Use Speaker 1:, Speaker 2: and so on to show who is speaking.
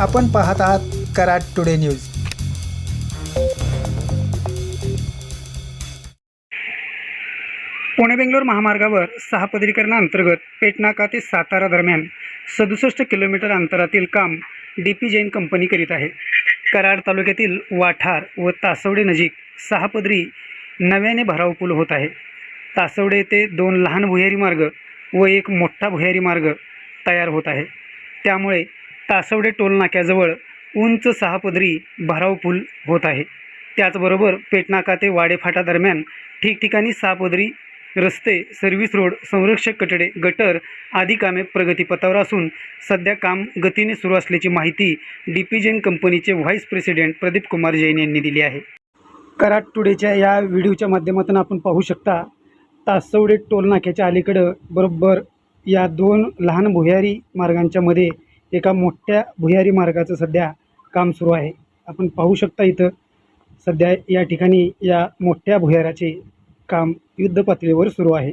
Speaker 1: आपण पाहत आहात कराड टुडे न्यूज.
Speaker 2: पुणे बेंगलोर महामार्गावर सहा पदरीकरणाअंतर्गत पेटनाका ते सातारा दरम्यान सदुसष्ट किलोमीटर अंतरातील काम डी पी जैन कंपनी करीत आहे. कराड तालुक्यातील वाठार व तासवडे नजीक सहा पदरी नव्याने भराव पूल होत आहे. तासवडे येथे दोन लहान भुयारी मार्ग व एक मोठा भुयारी मार्ग तयार होत आहे. त्यामुळे तासवडे टोलनाक्याजवळ उंच सहा पदरी भराव पूल होत आहे. त्याचबरोबर पेटनाका ते वाडेफाटा दरम्यान ठिकठिकाणी सहा पदरी रस्ते सर्व्हिस रोड संरक्षक कटडे गटर आदी कामे प्रगतीपथावर असून सध्या काम गतीने सुरू असल्याची माहिती डी पी जैन कंपनीचे व्हाईस प्रेसिडेंट प्रदीप कुमार जैन यांनी दिली आहे. कराट टुडेच्या या व्हिडिओच्या माध्यमातून आपण पाहू शकता तासवडे टोलनाक्याच्या अलीकडं बरोबर या दोन लहान भुयारी मार्गांच्यामध्ये एका मोठ्या भुयारी मार्गाचं सध्या काम सुरू आहे. आपण पाहू शकता इथं सध्या या ठिकाणी या मोठ्या भुयाराचे काम युद्ध पातळीवर सुरू आहे.